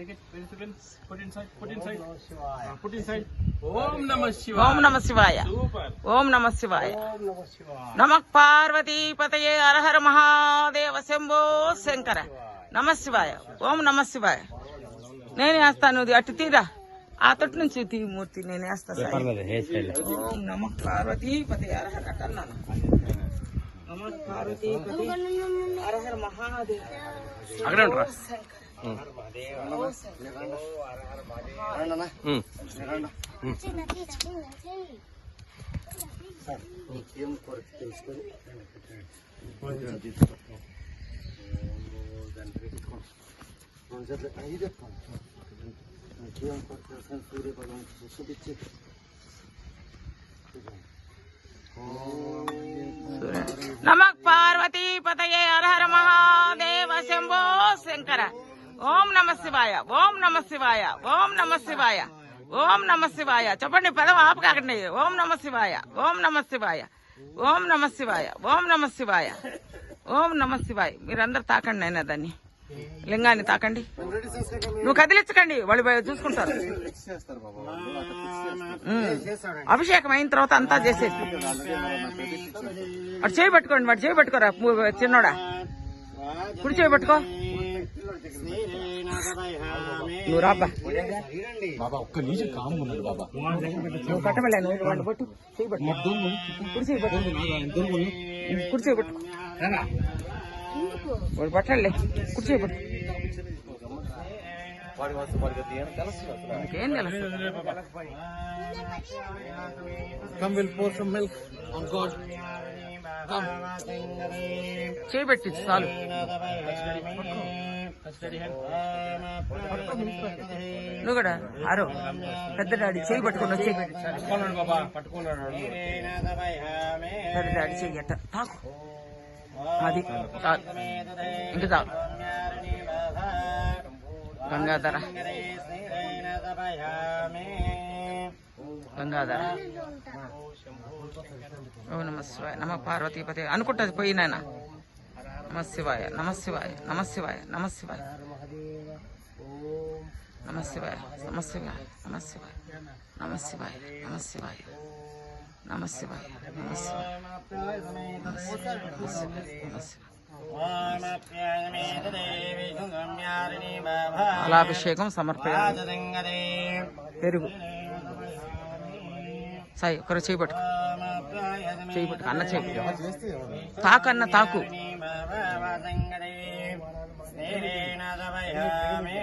Take it. Wait a second. Put inside. Put inside. Uh, put inside. Om Namah Shivaya. Om Namah Shivaya. Super. Om Namah Shivaya. Om Namah Shivaya. Namak Parvati Pataye Arhar Mahadeva Sembho Shankara. నమ శివాయ ఓం నమ శివాయ నేను వేస్తాను అటు తీరా ఆ తొట్టు నుంచి తీ మూర్తి నేను వేస్తాను ఓం నమ పార్వతి పతి అర్హర్ అటన్నాను నమ పార్వతి పతి అర్హర్ మహాదేవ ఏం కొరకు తెలుసుకొని దాన్ని పెట్టుకోండి రెండు చేతులు ఐదు ఏం కొరకు తెలుసుకొని సూర్య భగవాన్ చూపించి నమక్ పార్వతీ పతయే ఓం నమ శివాయ ఓం నమ శివాయ ఓం నమ శివాయ ఓం నమ శివాయ. చెప్పండి పదం ఆపకాకండి ఓం నమ శివాయ ఓం నమ శివాయ ఓం నమ శివాయ ఓం నమ శివాయ ఓం నమ శివాయ. మీరందరు తాకండి అయినా దాన్ని. లింగాన్ని తాకండి. నువ్వు కదిలించకండి వాళ్ళు చూసుకుంటారు. అభిషేకం అయిన తర్వాత అంతా చేసేసి వాడు చేయి పట్టుకోండి వాడు చేయి పట్టుకోరా చిన్నోడా. కుడి చేయి పట్టుకో. నువ్వు రాబ్బా బాబా ఒక్క నిమిషం కామ్ ఉన్నాడు బాబా. నువ్వు కట్టమలే నువ్వు వాడిని పట్టు చేయి పట్టు. కుడి చేయి పట్టు. వాడు పట్టలే కుడి చేయి పట్టు. Come, we'll pour some milk. On God. చేయి పెట్టించు చాలు. నువ్వు కూడా ఆరో. పెద్ద డాడీ చెయ్యి పట్టుకొని వచ్చి పట్టుకున్నాడు బాబా పట్టుకున్నాడు పెద్ద డాడీ చెయ్యి అట్ట తాకు. అది. ఇంటి తాకు. గంగాధర. గంగాధర. ఓ నమ శివాయ. నమ పార్వతీపతి. అనుకుంటుంది పోయినాయన నాయన నమ శివాయ నమ శివాయ నమ శివాయ నమ శివాయ నమ శివాయ అలాభిషేకం శివాయ పెరుగు. సాయి ఒకరు చేయబట్టు చేయబట్టు అన్న చేయబట్టు తాకన్న తాకు. संगति स्थिरेण सभयामे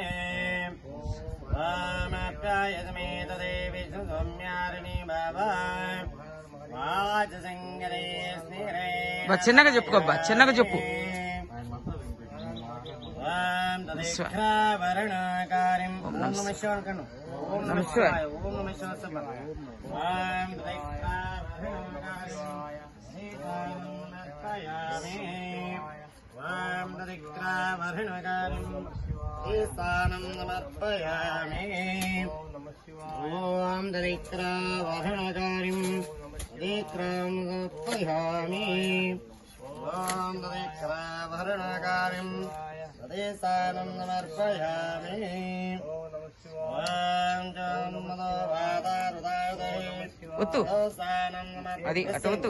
वामप्यायतमेतदे विष्णुसौम्यारिणी बाबा వాచ సంగతి స్నిరే చిన్నగా చెప్పుకోబ్బా చిన్నగా చెప్పు. ఓం తదిక్షావరణాకారిం. ఓం నమ శివాయ కను ఓం నమ శివాయ ఓం నమ శివాయ. ఓం సమర్పయామి ఓం దరిద్రావహణకారిం దరిద్రాం సమర్పయామి ఓం దరిద్రావహణకారిం తదేశానం సమర్పయామి ఒత్తు. అది అటు ఒత్తు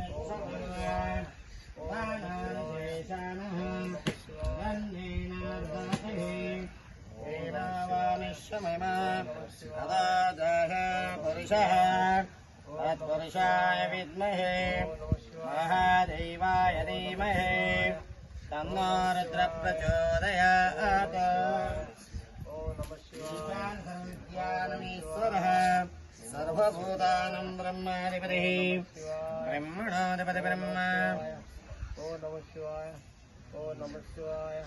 पुरुषः तत्पुरुषाय विद्महे महादेवाय धीमहे तन्नो रुद्रप्रचोदयात्। ईशानसंविद्यानमीश्वरः सर्वभूतानं ब्रह्मादिपतिः ब्रह्मणाधिपति ब्रह्म ओम नमः शिवाय ओम नमः शिवाय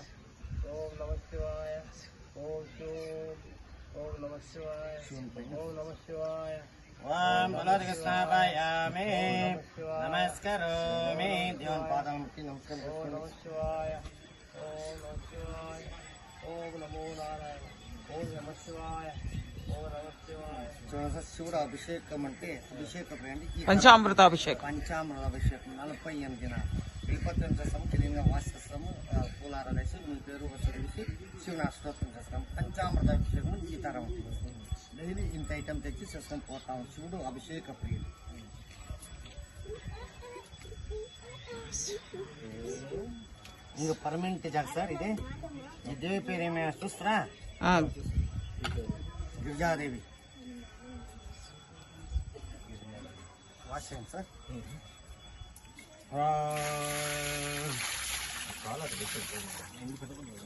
ओम नमः शिवाय ओम शिव ओम नमः शिवाय ओम नमः शिवाय ओम बलोदस्थापयामि नमस्करोमि देवं पादं नमस्कारः। ओम नमः शिवाय ओम नमः शिवाय ओम नमो नारायण ओम नमः शिवाय శివుడు అభిషేకం అంటే అభిషేకం అంటే ఈ పంచామృతాభిషేకం పంచామృత అభిషేకం నలభై ఎనిమిది దినాలు విపత్తం చేస్తాం తెలియగా వాసి చేస్తాము ఆ, పూలారాలు వేసి మీ పేరు చదివేసి శివుని అష్టోత్తం చేస్తాం పంచామృత అభిషేకం ఈ తరం డైలీ ఇంత ఐటమ్ తెచ్చి చేస్తాం పోతాం శివుడు అభిషేక ప్రియుడు ಇದು ಪರ್ಮನೆಂಟ್ ಜಾಗ ಸರ್ ಇದೆ ಈ ದೇವಿ ಪೇರೇಮೆ ಸುಸ್ತ್ರಾ 花钱噻，嗯，啊，花了这个钱，